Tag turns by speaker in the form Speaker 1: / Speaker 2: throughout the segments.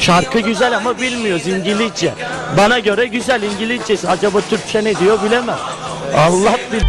Speaker 1: Şarkı güzel ama bilmiyoruz İngilizce. Bana göre güzel İngilizcesi. Acaba Türkçe ne diyor bilemem. Allah bilir.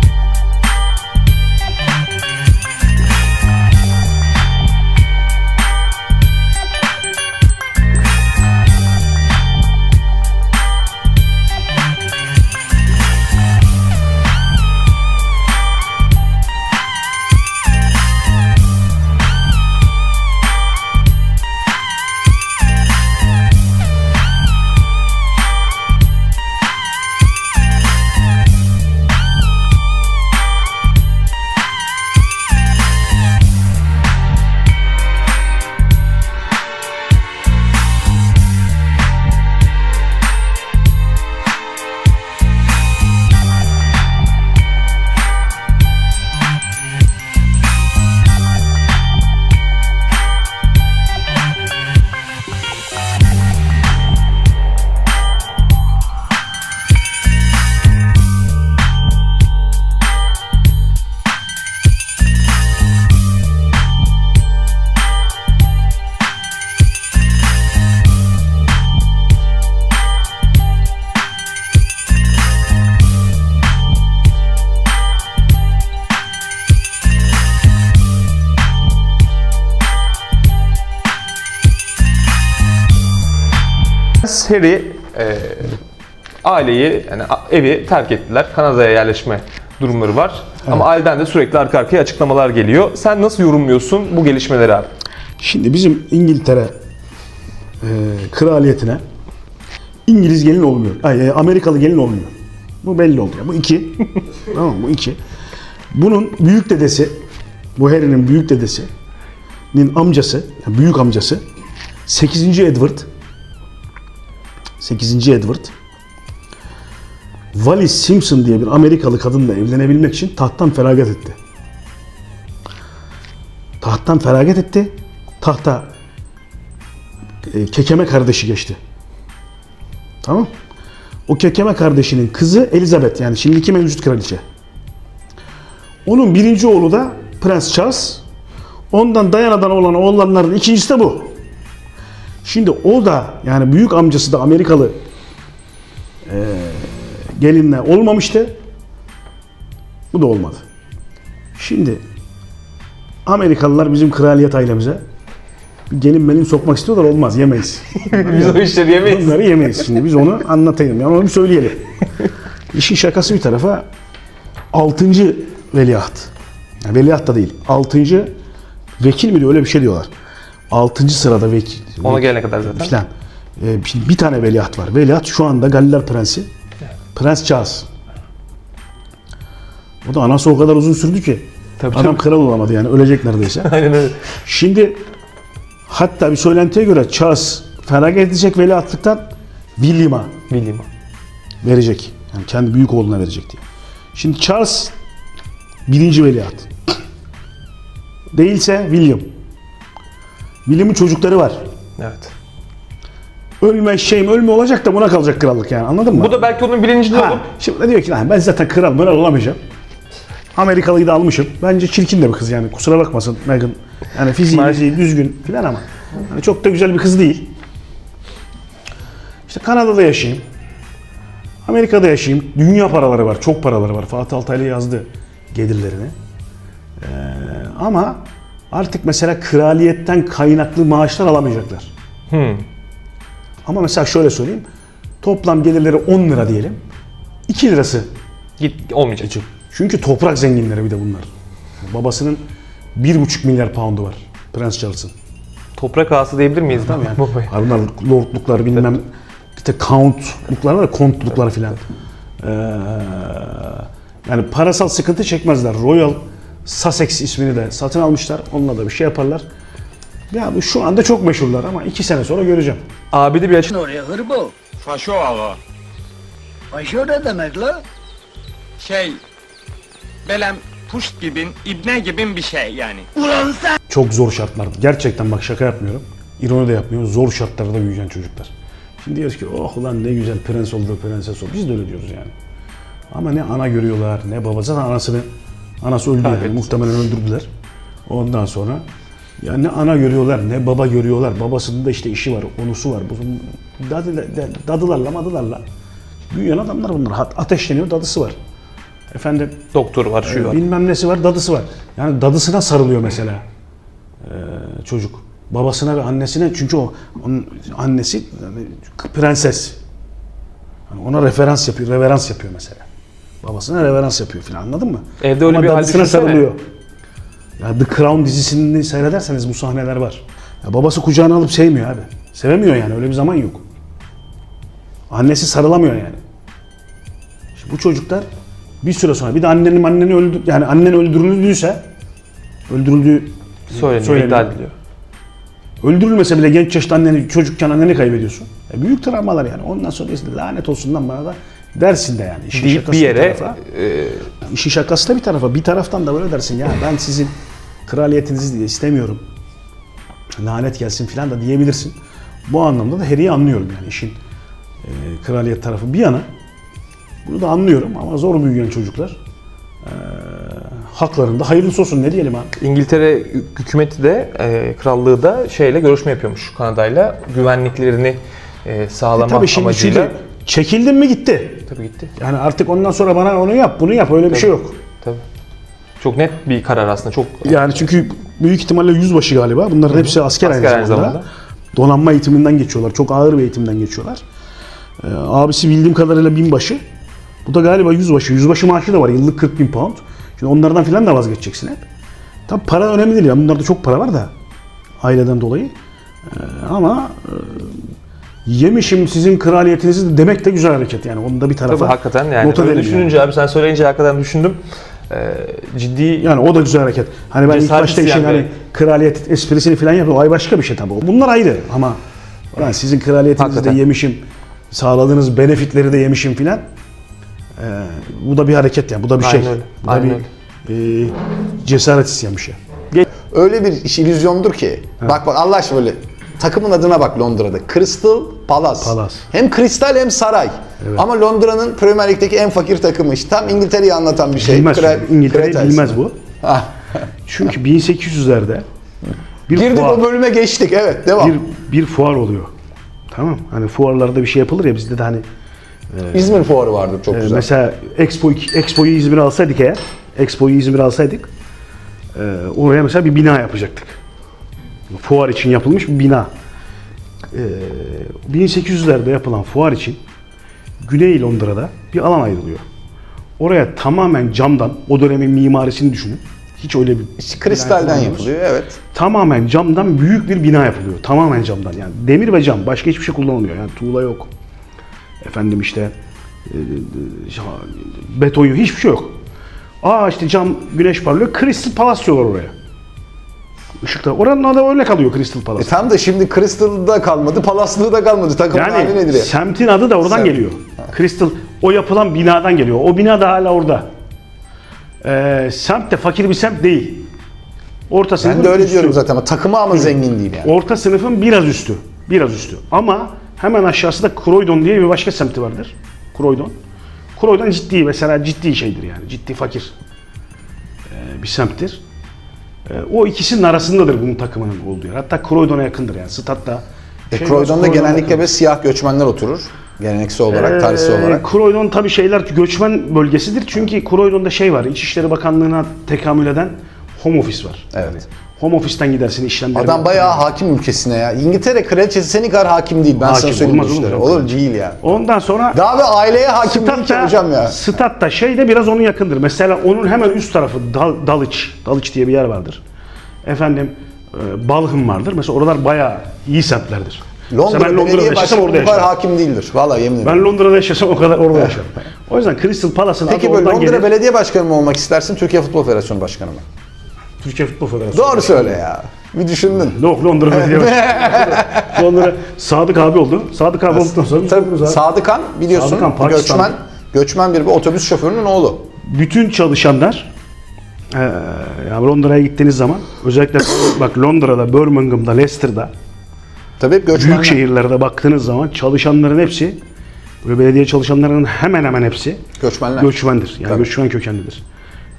Speaker 2: Harry e, aileyi yani evi terk ettiler. Kanada'ya yerleşme durumları var. Ama aileden de sürekli arka arkaya açıklamalar geliyor. Sen nasıl yorumluyorsun bu gelişmeleri abi?
Speaker 3: Şimdi bizim İngiltere e, kraliyetine İngiliz gelin olmuyor. Ay, e, Amerikalı gelin olmuyor. Bu belli oldu. ya. Bu iki. tamam? Bu iki. Bunun büyük dedesi, bu Harry'nin büyük dedesinin amcası, yani büyük amcası 8. Edward 8. Edward Wallis Simpson diye bir Amerikalı kadınla evlenebilmek için tahttan feragat etti. Tahttan feragat etti. Tahta e, kekeme kardeşi geçti. Tamam. O kekeme kardeşinin kızı Elizabeth yani şimdiki mevcut kraliçe. Onun birinci oğlu da Prens Charles. Ondan Diana'dan olan oğullarının ikincisi de bu. Şimdi o da yani büyük amcası da Amerikalı e, gelinle olmamıştı. Bu da olmadı. Şimdi Amerikalılar bizim kraliyet ailemize gelin benim sokmak istiyorlar olmaz yemeyiz.
Speaker 2: Biz o işleri yemeyiz.
Speaker 3: Bunları yemeyiz şimdi biz onu anlatayım yani onu bir söyleyelim. İşin şakası bir tarafa 6. veliaht. Yani veliaht da değil. 6. vekil mi diyor öyle bir şey diyorlar. 6. sırada vekil.
Speaker 2: Ona gelene kadar zaten.
Speaker 3: Falan. Ee, şimdi bir tane veliaht var. Veliaht şu anda Galler Prensi. Prens Charles. O da anası o kadar uzun sürdü ki.
Speaker 2: Tabii,
Speaker 3: adam kral olamadı yani ölecek neredeyse.
Speaker 2: Aynen öyle.
Speaker 3: Şimdi hatta bir söylentiye göre Charles feragat edecek veliahtlıktan William'a
Speaker 2: Bileyim.
Speaker 3: verecek. Yani kendi büyük oğluna verecek diye. Şimdi Charles birinci veliaht. Değilse William. William'ın çocukları var.
Speaker 2: Evet.
Speaker 3: Ölme şeyim ölme olacak da buna kalacak krallık yani anladın mı?
Speaker 2: Bu da belki onun bilincinde
Speaker 3: Ha,
Speaker 2: olup
Speaker 3: şimdi diyor ki "Lan ben zaten kral kral olamayacağım. Amerikalıyı da almışım. Bence çirkin de bir kız yani kusura bakmasın Meghan. Yani fiziği fiziği düzgün filan ama hani çok da güzel bir kız değil. İşte Kanada'da yaşayayım. Amerika'da yaşayayım. Dünya paraları var. Çok paraları var. Fatih Altaylı yazdı gelirlerini. Ee, ama artık mesela kraliyetten kaynaklı maaşlar alamayacaklar. Ama mesela şöyle söyleyeyim. Toplam gelirleri 10 lira diyelim. 2 lirası
Speaker 2: git olmayacak.
Speaker 3: çünkü toprak zenginleri bir de bunlar. Babasının 1,5 milyar poundu var. Prens Charles'ın.
Speaker 2: Toprak ağası diyebilir miyiz?
Speaker 3: Tamam yani.
Speaker 2: Babaya.
Speaker 3: Bunlar lordluklar bilmem işte countluklar var ya kontluklar filan. Ee, yani parasal sıkıntı çekmezler. Royal Sussex ismini de satın almışlar. Onunla da bir şey yaparlar. Ya bu şu anda çok meşhurlar ama iki sene sonra göreceğim.
Speaker 2: Abi de bir açık
Speaker 4: Oraya hırbo.
Speaker 5: Faşo ağa.
Speaker 4: Paşo ne demek la?
Speaker 5: Şey, belem puşt gibin, ibne gibin bir şey yani.
Speaker 4: Ulan sen!
Speaker 3: Çok zor şartlarda. Gerçekten bak şaka yapmıyorum. İroni de yapmıyorum. Zor şartlarda büyüyen çocuklar. Şimdi diyoruz ki oh ulan ne güzel prens oldu, prenses oldu. Biz de öyle diyoruz yani. Ama ne ana görüyorlar ne baba. Zaten anasını, anası öldü yani. Muhtemelen öldürdüler. Ondan sonra Ya ne ana görüyorlar ne baba görüyorlar. Babasının da işte işi var, onusu var. Bu dadı, dadılarla madılarla büyüyen adamlar bunlar. Ateşleniyor, dadısı var. Efendim
Speaker 2: Doktor var, şu var.
Speaker 3: bilmem nesi var, dadısı var. Yani dadısına sarılıyor mesela ee, çocuk. Babasına ve annesine çünkü o onun annesi yani prenses. Yani ona referans yapıyor, reverans yapıyor mesela. Babasına reverans yapıyor filan anladın mı?
Speaker 2: Evde öyle
Speaker 3: Ama
Speaker 2: bir hal
Speaker 3: dadısına
Speaker 2: düşünsene.
Speaker 3: sarılıyor. Ya The Crown dizisini seyrederseniz bu sahneler var. Ya babası kucağına alıp sevmiyor abi. Sevemiyor yani öyle bir zaman yok. Annesi sarılamıyor yani. İşte bu çocuklar bir süre sonra bir de annenin anneni öldü yani annen öldürüldüyse öldürüldüğü
Speaker 2: Söyleniyor,
Speaker 3: söyleniyor.
Speaker 2: iddia ediliyor.
Speaker 3: Öldürülmese bile genç yaşta anneni çocukken anneni kaybediyorsun. E büyük travmalar yani. Ondan sonra işte lanet olsun lan bana da dersin de yani. İşin
Speaker 2: Deyip
Speaker 3: şakası
Speaker 2: bir yere
Speaker 3: tarafa.
Speaker 2: e,
Speaker 3: İşin şakası da bir tarafa. Bir taraftan da böyle dersin ya ben sizin kraliyetinizi diye istemiyorum. Lanet gelsin filan da diyebilirsin. Bu anlamda da Harry'i anlıyorum yani işin e, kraliyet tarafı bir yana. Bunu da anlıyorum ama zor büyüyen çocuklar. E, haklarında hayırlısı olsun ne diyelim abi.
Speaker 2: İngiltere hükümeti de e, krallığı da şeyle görüşme yapıyormuş Kanada'yla güvenliklerini e, sağlama
Speaker 3: Tabii şimdi
Speaker 2: amacıyla.
Speaker 3: çünkü çekildin mi gitti.
Speaker 2: Tabii gitti.
Speaker 3: Yani artık ondan sonra bana onu yap, bunu yap öyle bir şey yok.
Speaker 2: Tabii. Çok net bir karar aslında. Çok
Speaker 3: Yani çünkü büyük ihtimalle yüzbaşı galiba. Bunların hepsi asker,
Speaker 2: Asker
Speaker 3: aynı
Speaker 2: aynı
Speaker 3: zamanda.
Speaker 2: zamanda.
Speaker 3: Donanma eğitiminden geçiyorlar. Çok ağır bir eğitimden geçiyorlar. Ee, abisi bildiğim kadarıyla binbaşı. Bu da galiba yüzbaşı. Yüzbaşı maaşı da var. Yıllık 40 bin pound. Şimdi onlardan filan da vazgeçeceksin hep. Tabi para önemli değil. ya. Bunlarda çok para var da. Aileden dolayı. Ee, ama e, yemişim sizin kraliyetinizi de demek de güzel hareket. Yani onu da bir tarafa
Speaker 2: tabii hakikaten yani
Speaker 3: not
Speaker 2: öyle düşününce abi sen söyleyince hakikaten düşündüm. E, ciddi
Speaker 3: Yani o da güzel hareket. Hani ben ilk başta işin
Speaker 2: bir-
Speaker 3: hani kraliyet esprisini falan yapıyorum. Ay başka bir şey tabii. Bunlar ayrı ama ben sizin kraliyetinizi
Speaker 2: Hakikaten.
Speaker 3: de yemişim. Sağladığınız benefitleri de yemişim filan. Ee, bu da bir hareket yani. Bu da bir
Speaker 2: Aynen
Speaker 3: şey.
Speaker 2: öyle.
Speaker 3: Bu da
Speaker 2: Aynen
Speaker 3: bir e, cesaret isteyen bir şey.
Speaker 6: Öyle bir iş illüzyondur ki. Bak bak Allah aşkına böyle takımın adına bak Londra'da. Crystal Palace.
Speaker 3: Palace.
Speaker 6: Hem kristal hem saray. Ama Londra'nın Premier Lig'deki en fakir takımı işte. Tam İngiltere'yi anlatan bir şey.
Speaker 3: Bilmez.
Speaker 6: Kral-
Speaker 3: İngiltere bilmez bu. Çünkü 1800'lerde bir
Speaker 6: Girdik
Speaker 3: fuar,
Speaker 6: o bölüme geçtik. Evet devam.
Speaker 3: bir, bir fuar oluyor. Tamam. Hani fuarlarda bir şey yapılır ya bizde de hani
Speaker 6: İzmir fuarı vardır çok
Speaker 3: Ee,
Speaker 6: güzel.
Speaker 3: Mesela Expo Expo'yu İzmir'e alsaydık eğer, Expo'yu İzmir'e alsaydık, e, oraya mesela bir bina yapacaktık. Fuar için yapılmış bir bina. E, 1800'lerde yapılan fuar için Güney Londra'da bir alan ayrılıyor. Oraya tamamen camdan, o dönemin mimarisini düşünün. Hiç öyle bir
Speaker 6: İşte kristalden yapılıyor evet.
Speaker 3: Tamamen camdan büyük bir bina yapılıyor. Tamamen camdan yani. Demir ve cam. Başka hiçbir şey kullanılmıyor. Yani tuğla yok. Efendim işte e, e, beton yok. Hiçbir şey yok. Aa işte cam güneş parlıyor. Crystal Palace diyorlar oraya. Işıkta. Oranın adı öyle kalıyor Crystal
Speaker 6: E
Speaker 3: Palace.
Speaker 6: tam da şimdi Crystal'da kalmadı, Palaslığı da kalmadı. Takımın
Speaker 3: yani
Speaker 6: nedir ya?
Speaker 3: semtin adı da oradan
Speaker 6: Semt.
Speaker 3: geliyor. Crystal o yapılan binadan geliyor. O bina da hala orada. Ee, semt de fakir bir semt değil. Orta
Speaker 6: Ben
Speaker 3: sınıfın
Speaker 6: de öyle
Speaker 3: üstü.
Speaker 6: diyorum zaten ama takımı ama zengin değil yani.
Speaker 3: Orta sınıfın biraz üstü. Biraz üstü. Ama hemen aşağısı da Croydon diye bir başka semti vardır. Croydon. Croydon ciddi mesela ciddi şeydir yani. Ciddi fakir ee, bir semttir. Ee, o ikisinin arasındadır bunun takımının olduğu yer. Hatta Croydon'a yakındır yani. Statta.
Speaker 6: E,
Speaker 3: şey
Speaker 6: Croydon'da genellikle
Speaker 3: yakın.
Speaker 6: böyle siyah göçmenler oturur. Geleneksel olarak, tarihsel
Speaker 3: Ee,
Speaker 6: olarak.
Speaker 3: Croydon tabii şeyler göçmen bölgesidir. Çünkü Croydon'da şey var. İçişleri Bakanlığı'na tekamül eden home office var.
Speaker 6: Evet.
Speaker 3: Home office'ten gidersin işlemleri.
Speaker 6: Adam bayağı hakim ülkesine ya. İngiltere kraliçesi senin kadar hakim değil. Ben
Speaker 3: Hakim,
Speaker 6: sana söyleyeyim
Speaker 3: olmaz, olmaz.
Speaker 6: Olur değil ya.
Speaker 3: Ondan sonra
Speaker 6: Daha bir aileye hakim değil ki hocam ya.
Speaker 3: Statta şey de biraz onun yakındır. Mesela onun hemen üst tarafı Dal, Dulwich. Dulwich diye bir yer vardır. Efendim e, Balham vardır. Mesela oralar bayağı iyi semtlerdir. Mesela
Speaker 6: Londra
Speaker 3: ben Londra'da yaşasam orada
Speaker 6: kadar
Speaker 3: yaşarım.
Speaker 6: hakim değildir. Vallahi yemin ederim.
Speaker 3: Ben Londra'da yaşasam o kadar orada yaşarım. O yüzden Crystal Palace'ın
Speaker 6: Peki böyle Londra
Speaker 3: gelir.
Speaker 6: belediye başkanı mı olmak istersin, Türkiye Futbol Federasyonu başkanı mı?
Speaker 3: Türkiye Futbol Federasyonu.
Speaker 6: Doğru söyle ya. Bir düşündün.
Speaker 3: Yok Londra Başkanı. Londra Sadık abi oldu. Sadık abi olduktan sonra biz
Speaker 6: Tabii
Speaker 3: olduk abi.
Speaker 6: Sadıkan biliyorsun
Speaker 3: Pakistanlı.
Speaker 6: göçmen göçmen bir, otobüs şoförünün oğlu.
Speaker 3: bütün çalışanlar eee yani Londra'ya gittiğiniz zaman özellikle bak Londra'da, Birmingham'da, Leicester'da
Speaker 6: Tabii hep
Speaker 3: büyük şehirlerde baktığınız zaman çalışanların hepsi böyle belediye çalışanlarının hemen hemen hepsi
Speaker 6: Göçmenler.
Speaker 3: göçmendir. Yani
Speaker 6: Tabii.
Speaker 3: göçmen kökenlidir.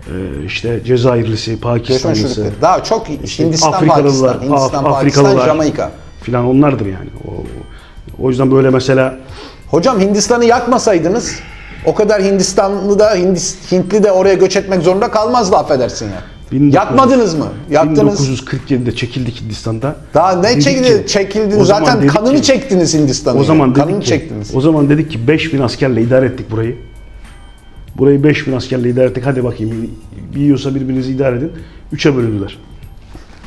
Speaker 3: E, işte Cezayirlisi, Pakistanlısı.
Speaker 6: Daha çok Hindistan,
Speaker 3: Afrikalılar,
Speaker 6: Pakistan, Hindistan,
Speaker 3: Af-
Speaker 6: Pakistan,
Speaker 3: Afrikalılar.
Speaker 6: Jamaika.
Speaker 3: filan onlardır yani. O, o yüzden böyle mesela
Speaker 6: Hocam Hindistan'ı yakmasaydınız o kadar Hindistanlı da Hindis, Hintli de oraya göç etmek zorunda kalmazdı affedersin ya.
Speaker 3: 1900
Speaker 6: Yakmadınız mı? Yaktınız.
Speaker 3: 1947'de çekildik Hindistan'da.
Speaker 6: Daha ne
Speaker 3: Dedik
Speaker 6: çekildi?
Speaker 3: ki-
Speaker 6: Çekildiniz. Zaten kanını
Speaker 3: ki-
Speaker 6: çektiniz Hindistan'ın.
Speaker 3: O zaman
Speaker 6: yani.
Speaker 3: dedik
Speaker 6: kanını
Speaker 3: ki,
Speaker 6: çektiniz.
Speaker 3: O zaman dedik ki 5000 askerle idare ettik burayı. Burayı 5000 askerle idare ettik. Hadi bakayım bir yiyorsa birbirinizi idare edin. Üçe bölündüler.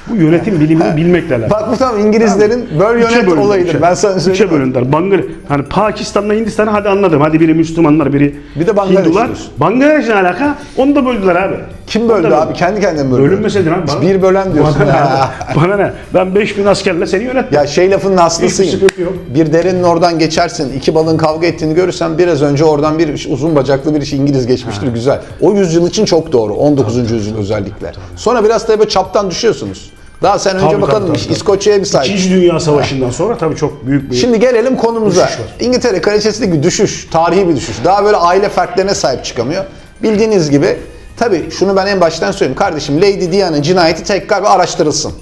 Speaker 3: Bu yönetim bilimini bilmekle alakalı.
Speaker 6: Bak bu tam İngilizlerin böl
Speaker 3: Üçe
Speaker 6: yönet
Speaker 3: bölündüler,
Speaker 6: olayıdır.
Speaker 3: üçe.
Speaker 6: Ben sana söyleyeyim.
Speaker 3: Üçe bölündüler. Bangal hani Pakistan'la Hindistan'ı hadi anladım. Hadi biri Müslümanlar, biri
Speaker 6: Bir de Bangladeş
Speaker 3: Hindular.
Speaker 6: diyorsun.
Speaker 3: Bangladeş'le alaka onu da böldüler abi.
Speaker 6: Kim böldü abi? Kendi kendine böldü?
Speaker 3: Bölünmeseydin abi. bana-
Speaker 6: Bir bölen diyorsun.
Speaker 3: Bana ne,
Speaker 6: Ha.
Speaker 3: bana ne? Ben 5000 askerle seni yönettim.
Speaker 6: Ya şey lafının
Speaker 3: yok.
Speaker 6: Bir derenin oradan geçersin, iki balığın kavga ettiğini görürsen biraz önce oradan bir uzun bacaklı bir İngiliz geçmiştir güzel. O yüzyıl için çok doğru. 19. yüzyıl özellikle. Sonra biraz da böyle çaptan düşüyorsunuz. Daha sen önce
Speaker 3: Tabii,
Speaker 6: bakalım
Speaker 3: tabii, tabii.
Speaker 6: İskoçya'ya bir sahip.
Speaker 3: İkinci Dünya Savaşı'ndan sonra tabii çok büyük bir...
Speaker 6: Şimdi gelelim konumuza. İngiltere kraliçesindeki bir düşüş, tarihi bir düşüş. Daha böyle aile fertlerine sahip çıkamıyor. Bildiğiniz gibi tabii şunu ben en baştan söyleyeyim. Kardeşim Lady Diana cinayeti tekrar bir araştırılsın.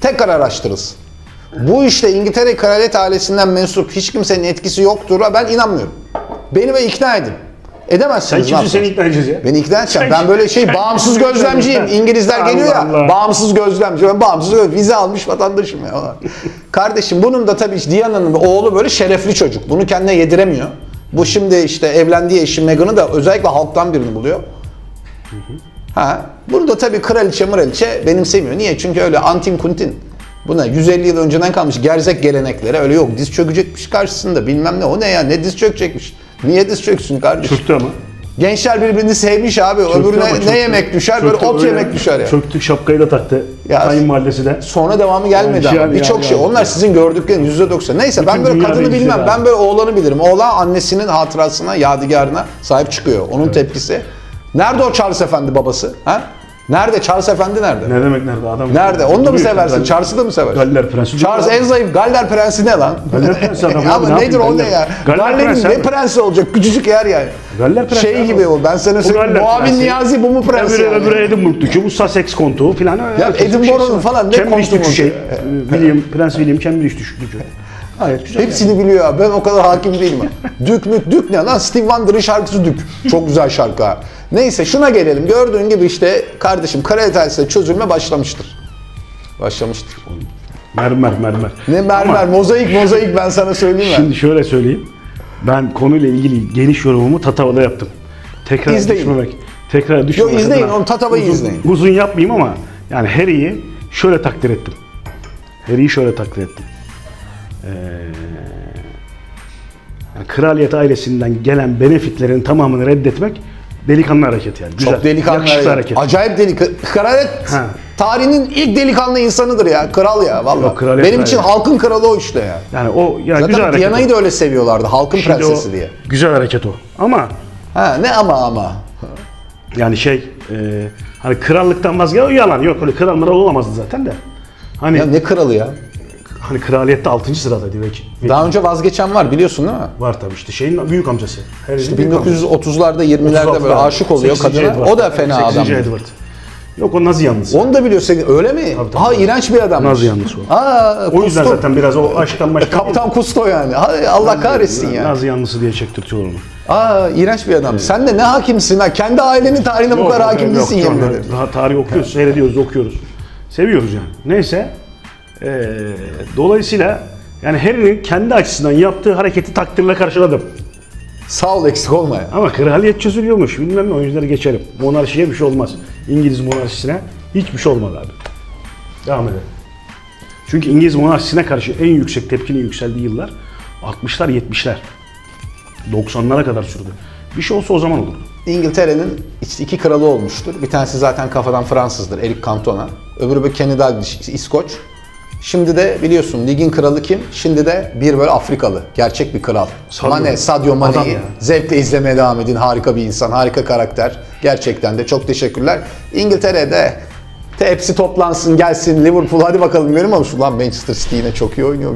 Speaker 6: Tekrar araştırılsın. Bu işte İngiltere kraliyet ailesinden mensup hiç kimsenin etkisi yoktur. Ben inanmıyorum. Beni ve ikna edin.
Speaker 3: Sen
Speaker 6: Edemezsiniz. ne
Speaker 3: kimsin seni ikna edeceğiz ya?
Speaker 6: Beni ikna edeceğim.
Speaker 3: Sen-
Speaker 6: Ben böyle şey
Speaker 3: sen-
Speaker 6: bağımsız
Speaker 3: sen-
Speaker 6: gözlemciyim.
Speaker 3: sen-
Speaker 6: İngilizler geliyor ya.
Speaker 3: Allah Allah.
Speaker 6: Bağımsız gözlemci. Ben bağımsız göz- vize almış vatandaşım ya. Kardeşim bunun da tabii Diana'nın oğlu böyle şerefli çocuk. Bunu kendine yediremiyor. Bu şimdi işte evlendiği eşi Meghan'ı da özellikle halktan birini buluyor. Ha, bunu da tabii kraliçe mıraliçe benimsemiyor. Niye? Çünkü öyle antin kuntin. Buna 150 yıl önceden kalmış gerzek geleneklere öyle yok. Diz çökecekmiş karşısında bilmem ne. O ne ya? Ne diz çökecekmiş? Niye diz çöksün kardeşim?
Speaker 3: Çöktü ama.
Speaker 6: Gençler birbirini sevmiş abi.
Speaker 3: Çöktü ama
Speaker 6: Öbürüne
Speaker 3: çöktü.
Speaker 6: ne yemek düşer? Böyle
Speaker 3: Çöktü,
Speaker 6: ot
Speaker 3: öyle.
Speaker 6: yemek düşer ya.
Speaker 3: Çöktü şapkayı da taktı.
Speaker 6: Ya-
Speaker 3: Kayınvalidesi de.
Speaker 6: Sonra devamı gelmedi
Speaker 3: Yani
Speaker 6: ama. Birçok
Speaker 3: yani-
Speaker 6: şey. Onlar sizin gördükleriniz yüzde doksan. Neyse ben
Speaker 3: Bütün
Speaker 6: böyle
Speaker 3: dünya
Speaker 6: kadını bilmem.
Speaker 3: var.
Speaker 6: Ben böyle oğlanı bilirim. Oğlan annesinin hatırasına, yadigarına sahip çıkıyor. Onun tepkisi. Nerede o Charles Efendi babası? Ha? Nerede? Charles Efendi nerede?
Speaker 3: Ne demek nerede adam?
Speaker 6: Nerede? Onu da mı seversin?
Speaker 3: Galler-
Speaker 6: Charles'ı da mı seversin?
Speaker 3: Galler Prensi.
Speaker 6: Charles en zayıf Galler Prensi ne lan?
Speaker 3: Galler Prensi adam
Speaker 6: Ama
Speaker 3: ne
Speaker 6: nedir o ne ya?
Speaker 3: Galler
Speaker 6: Galler'in
Speaker 3: Prensi
Speaker 6: ne prensi olacak? Küçücük yer yani.
Speaker 3: Galler Prensi.
Speaker 6: Şey gibi o. Ben sana söyleyeyim. Muavin
Speaker 3: Prensi.
Speaker 6: Niyazi bu mu prens
Speaker 3: Öbürü,
Speaker 6: yani?
Speaker 3: öbürü Edinburgh'daki, bu Sussex kontuğu falan.
Speaker 6: Ya
Speaker 3: bir
Speaker 6: Edinburgh'un falan ne
Speaker 3: Cambridge
Speaker 6: kontuğu
Speaker 3: düşüşü,
Speaker 6: mu?
Speaker 3: şey. William, Prens William Cambridge düşüşü. Gayet güzel.
Speaker 6: Hepsini biliyor abi. Ben o kadar hakim değilim. Dük mük dük ne lan? Steve Wonder'ın şarkısı Dük. Çok güzel şarkı ha. Neyse şuna gelelim. Gördüğün gibi işte kardeşim ailesinde çözülme başlamıştır. Başlamıştır.
Speaker 3: Mermer mermer.
Speaker 6: Ne mermer,
Speaker 3: Ama
Speaker 6: mozaik mozaik ben sana söyleyeyim mi?
Speaker 3: Şimdi şöyle söyleyeyim. Ben konuyla ilgili geniş yorumumu Tatava'da yaptım. Tekrar
Speaker 6: İzleyin.
Speaker 3: düşmemek. Tekrar düşmemek.
Speaker 6: Yo, izleyin, onu Tatava'yı izleyin.
Speaker 3: Uzun yapmayayım ama yani Harry'i şöyle takdir ettim. Harry'i şöyle takdir ettim. Ee, yani kraliyet ailesinden gelen benefitlerin tamamını reddetmek delikanlı hareket yani. Güzel.
Speaker 6: Çok delikanlı.
Speaker 3: Yakışıklı hareket.
Speaker 6: Acayip delikanlı. Kraliyet
Speaker 3: Ha.
Speaker 6: tarihinin ilk delikanlı insanıdır ya. Kral ya
Speaker 3: kraliyet
Speaker 6: Benim için halkın kralı o işte ya.
Speaker 3: Yani o yani güzel
Speaker 6: Zaten
Speaker 3: hareket.
Speaker 6: Diana'yı
Speaker 3: o.
Speaker 6: da öyle seviyorlardı. Halkın
Speaker 3: Şimdi
Speaker 6: prensesi
Speaker 3: o
Speaker 6: diye.
Speaker 3: Güzel hareket o. Ama
Speaker 6: Ha ne ama ama.
Speaker 3: Yani şey e, hani krallıktan vazgeç o yalan yok öyle kral mıral olamazdı zaten de. Hani
Speaker 6: Ya ne kralı ya?
Speaker 3: Hani kraliyette 6. sıradaydı vekil.
Speaker 6: Daha önce vazgeçen var biliyorsun değil mi?
Speaker 3: var tabii işte şeyin büyük amcası. Harry'nin
Speaker 6: İşte
Speaker 3: büyük amcası.
Speaker 6: 1930'larda 20'lerde böyle
Speaker 3: 36'larda.
Speaker 6: aşık oluyor
Speaker 3: 8.
Speaker 6: kadına. O da fena
Speaker 3: 8.
Speaker 6: adam.
Speaker 3: Edward. Yok o Nazi yanlısı.
Speaker 6: Onu da biliyorsun öyle mi?
Speaker 3: tabii.
Speaker 6: Ha iğrenç bir adam.
Speaker 3: Nazi yanlısı o.
Speaker 6: Aa,
Speaker 3: O yüzden
Speaker 6: Kusto.
Speaker 3: zaten biraz o aşktan başka.
Speaker 6: Kaptan Kusto yani. Hay Allah kahretsin ya.
Speaker 3: Nazi yanlısı diye çektirtiyorlar onu.
Speaker 6: Aa iğrenç bir adam. Sen de ne hakimsin ha? Kendi ailenin tarihine bu
Speaker 3: Yok,
Speaker 6: kadar
Speaker 3: yok,
Speaker 6: hakim değilsin yemin ederim.
Speaker 3: Daha tarih okuyoruz, seyrediyoruz, okuyoruz. Seviyoruz yani. Neyse. Ee, dolayısıyla yani Harry'nin kendi açısından yaptığı hareketi takdirle karşıladım.
Speaker 6: Sağ ol eksik olma ya.
Speaker 3: Ama kraliyet çözülüyormuş. Bilmem ne o yüzden geçelim. Monarşiye bir şey olmaz. İngiliz monarşisine hiçbir şey olmadı abi. Devam edelim. Çünkü İngiliz monarşisine karşı en yüksek tepkinin yükseldiği yıllar 60'lar 70'ler. 90'lara kadar sürdü. Bir şey olsa o zaman olurdu.
Speaker 6: İngiltere'nin işte iki kralı olmuştur. Bir tanesi zaten kafadan Fransızdır. Eric Cantona. Öbürü bir Kenny Dalglish, İskoç. Şimdi de biliyorsun ligin kralı kim? Şimdi de bir böyle Afrikalı. Gerçek bir kral.
Speaker 3: Sadio.
Speaker 6: Mane, Sadio Mane'yi zevkle izlemeye devam edin. Harika bir insan, harika karakter. Gerçekten de çok teşekkürler. İngiltere'de hepsi toplansın gelsin Liverpool hadi bakalım görüyor musun? Lan Manchester City yine çok iyi oynuyor.